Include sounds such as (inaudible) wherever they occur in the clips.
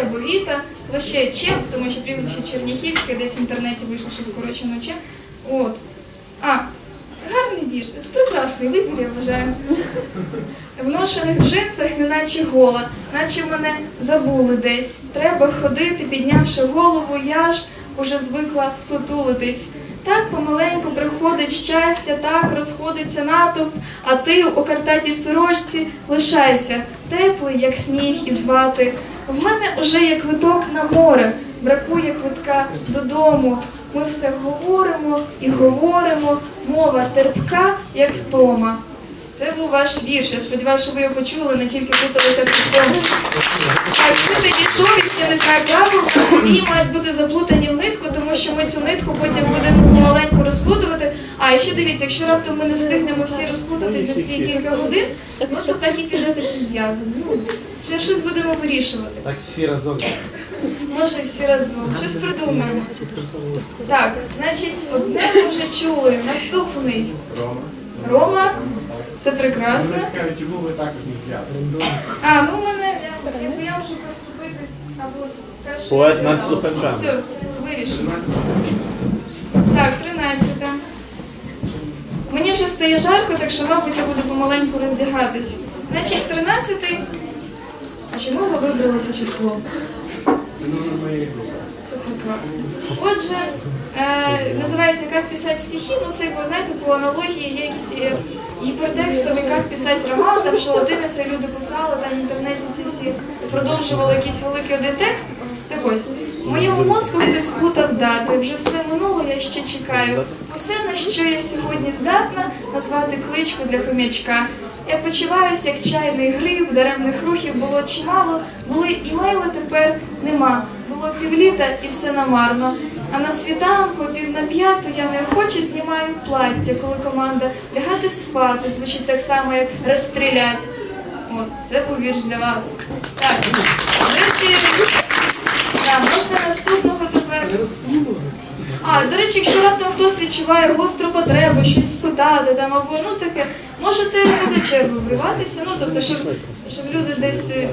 Або Віта, або ще Чеп, тому що прізвище Черніхівське, десь в інтернеті вийшло що скорочено Чеп. От. А, гарний вірш, прекрасний вибір, я вважаю. В ношених джинсах, неначе гола, наче мене забули десь. Треба ходити, піднявши голову, я ж уже звикла сутулитись. Так помаленьку приходить щастя, так розходиться натовп, а ти у картатій сорочці лишайся, теплий, як сніг і звати. В мене уже є квиток на море, бракує квитка додому. Ми все говоримо і говоримо, мова терпка, як втома. Це був ваш вірш. Я сподіваюся, що ви його почули, не тільки путалися в тому. А якщо підійшов, і ще не знаю правил, всі мають бути заплутані в нитку, тому що ми цю нитку потім будемо помаленьку розплутувати. А і ще дивіться, якщо раптом ми не встигнемо всі розплутати за ці кілька годин, ну то так і підете всі зв'язані. Ну, ще щось будемо вирішувати. Так всі разом. Може, всі разом. Щось придумаємо. Так, значить, одне ми вже чули. Наступний. Рома. Це прекрасно. Вони скажуть, чому ви також не взяли? А, ну у мене, я, я, можу переступити або перше. Поет сказала. слухачами. Все, вирішено. Так, 13. Мені вже стає жарко, так що, мабуть, я буду помаленьку роздягатись. Значить, 13. Чому ви вибрали це число? Це номер моєї групи. Це прекрасно. Отже, е, називається Як писати стихи, ну це, бо, знаєте, по аналогії є якийсь е, гіпертекстовий Як писати роман, там що латиницею люди писали, там в інтернеті ці всі продовжували якийсь великий один текст. Так ось, в моєму мозку хтось сплутав дати, вже все минуло, я ще чекаю. Усе, на що я сьогодні здатна, назвати кличку для хомячка. Я почуваюся, як чайний гриб, даремних рухів було чимало, були імейли, тепер нема. Було півліта і все намарно. А на світанку, пів на п'яту, я неохоче знімаю плаття, коли команда лягати спати звучить так само, як розстрілять. От, це був вірш для вас. Так, до речі, да, можна наступного тепер. А, до речі, якщо раптом хтось відчуває гостру потребу, щось спитати там або ну таке, можете поза чергу вриватися, ну тобто, щоб, щоб люди десь е,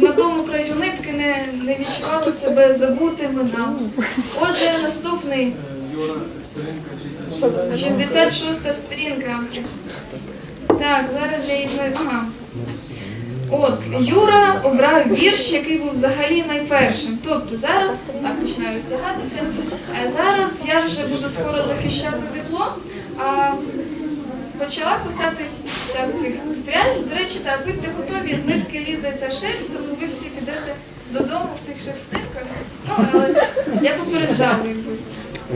на тому краю нитки не, не відчували себе забутими нам. Отже, наступний Юра, сторінка 66 сторінка. Так, зараз я її знайду. Ага. От, Юра обрав вірш, який був взагалі найпершим. Тобто зараз, так, починаю роздягатися. Е, Зараз я вже буду скоро захищати диплом, а почала кусатися в цих пряж. До речі, так, будьте готові, з нитки лізе ця шерсть, тому ви всі підете додому в цих шерстинках. Ну, але я попереджала, якби.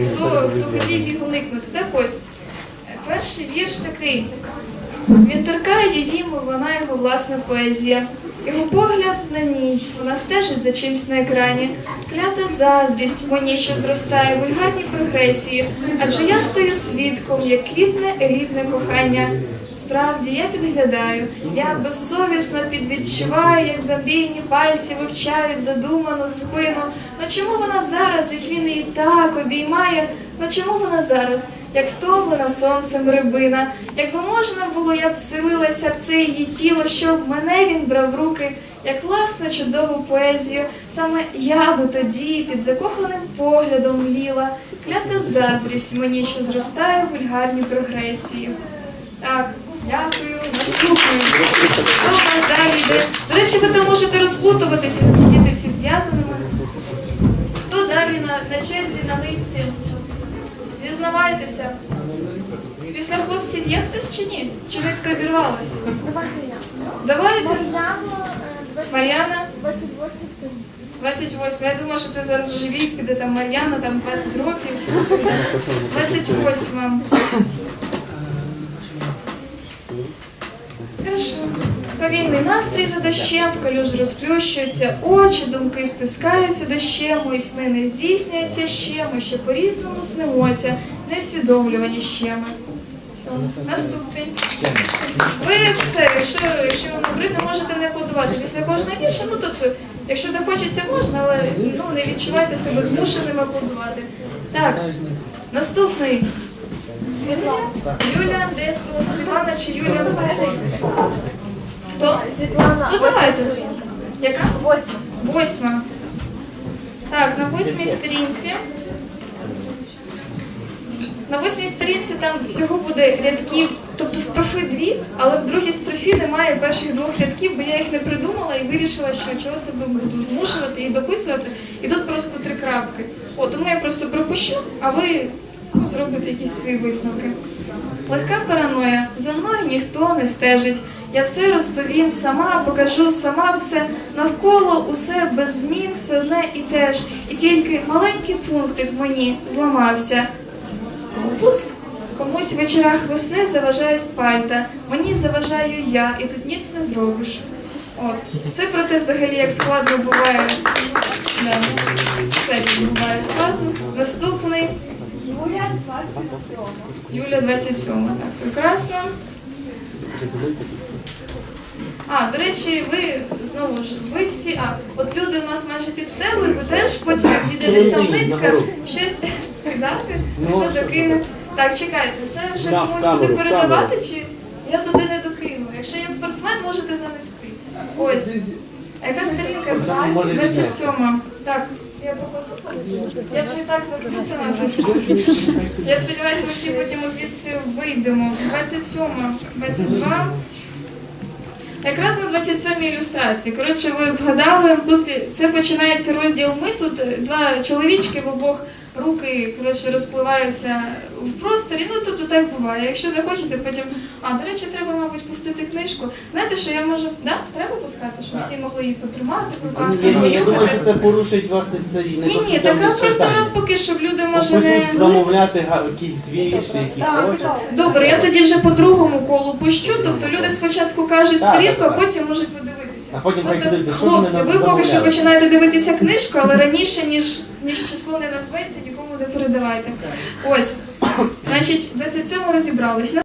Хто, хто хотів їх уникнути. Так ось, перший вірш такий. Він торкає мов вона його власна поезія. Його погляд на ній, вона стежить за чимсь на екрані. Клята заздрість мені, що зростає, вульгарні прогресії. Адже я стаю свідком, як квітне елітне кохання. Справді я підглядаю, я безсовісно підвідчуваю, як замрійні пальці вивчають задуману спину. Ну чому вона зараз, як він її так обіймає? Ну чому вона зараз, як втомлена сонцем рибина? Якби можна було, я б вселилася в це її тіло, щоб мене він брав руки, як власну чудову поезію. Саме я би тоді під закоханим поглядом мліла, клята заздрість мені, що зростає в вульгарній прогресії. Так, дякую. Наступний. Хто у нас далі йде? До речі, ви там можете розплутуватися, сидіти всі зв'язаними. Хто далі на, на черзі, на нитці? Зізнавайтеся. Після хлопців є хтось чи ні? Чи рідко обірвалась? Давайте я. Давайте. Мар'яна, е, Мар'яна, 28 сторін. 28. Я думала, що це зараз вже вік, піде там Мар'яна, там 20 років. 28. Повільний настрій за дощем, в калюж розплющуються очі, думки стискаються дощем, мої сни не здійснюються ще, ми ще по-різному снимося, несвідомлювані ще ми. Наступний. Ви це, якщо, якщо вам набридне, можете не аплодувати після кожного вірша. Ну тобто, якщо захочеться, можна, але ну, не відчувайте себе змушеним аплодувати. Так, наступний. Юля, де хто? Світлана чи Юля? Хто? Світлана, Ну давайте. Яка? Восьма. Восьма. Так, на восьмій сторінці. На восьмій сторінці там всього буде рядків, тобто строфи дві, але в другій строфі немає перших двох рядків, бо я їх не придумала і вирішила, що чого себе буду змушувати і дописувати. І тут просто три крапки. О, тому я просто пропущу, а ви ну, зробите якісь свої висновки. Легка параноя. За мною ніхто не стежить. Я все розповім сама, покажу сама все. Навколо усе без змін, все одне і те ж. І тільки маленький пунктик мені зламався. Пропуск. Комусь в вечорах весни заважають пальта, мені заважаю я, і тут ніц не зробиш. От. Це про те, взагалі, як складно буває. Да. Все буває складно. Наступний. Юля 27. Юля 27, так, прекрасно. А, до речі, ви знову ж, ви всі, а, от люди у нас майже підстели, ви теж потім дійде десь там нитка, щось (laughs) дати, Ну, хто докине. Так, чекайте, це вже комусь туди передавати, чи я туди не докину? Якщо є спортсмен, можете занести. Ось. А яка сторінка? Спортсмен може 27. Так, я покладу. Я вже так заплутана. Я сподіваюся, ми всі потім звідси вийдемо. 27, 22. Якраз на 27 ілюстрації. Коротше, ви вгадали, тут це починається розділ ми. Тут е, два чоловічки в обох руки коротше, розпливаються в просторі. Ну тобто так буває. Якщо захочете, потім. А, до речі, треба, мабуть, пустити книжку. Знаєте, що я можу. Да? Треба пускати, щоб всі могли її потримати, в Ні, ні, я думаю, що це порушить власне це не Ні, ні, така просто навпаки, щоб люди може не. Замовляти га- якісь вірші, які Так, хочуть. цікаво. Добре, я тоді вже по другому колу пущу, тобто люди спочатку кажуть Так, сторінку, а так, так. потім можуть подивитися. А потім хай Тобто, що вони хлопці, нас ви поки що замовляли. починаєте дивитися книжку, але раніше, ніж, ніж число не назветься, нікому не передавайте. Ось, значить, 27 розібрались.